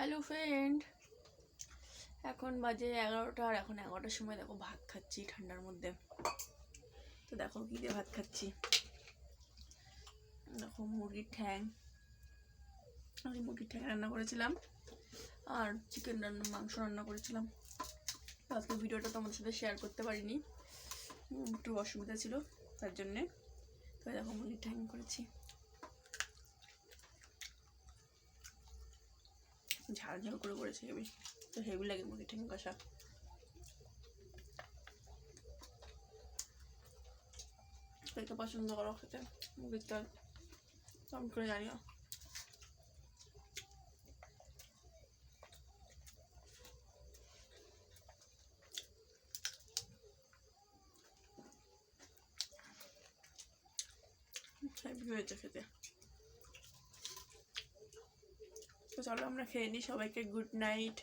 Hello friend এখন বাজে এগারোটা আর এখন এগারোটার সময় দেখো ভাত খাচ্ছি ঠান্ডার মধ্যে। তো দেখো কী দিয়ে ভাত খাচ্ছি। দেখো মুরগির ঠ্যাং। আমি মুরগির ঠ্যাং রান্না করেছিলাম আর চিকেন রান্না মাংস রান্না করেছিলাম। আজকে ভিডিওটা তোমাদের সাথে শেয়ার করতে পারিনি। একটু অসুবিধা ছিল তার জন্যে। তো দেখো মুরগির ঠ্যাং করেছি। 잘 해결 버려서 해비 해빌라게 먹게 된 것이야. 그렇게 맛있는 거라 그때 모르겠다. 난 그런 게 아니야. 잘 비교해줘 그때. তো চলো আমরা খেয়ে নিই সবাইকে গুড নাইট।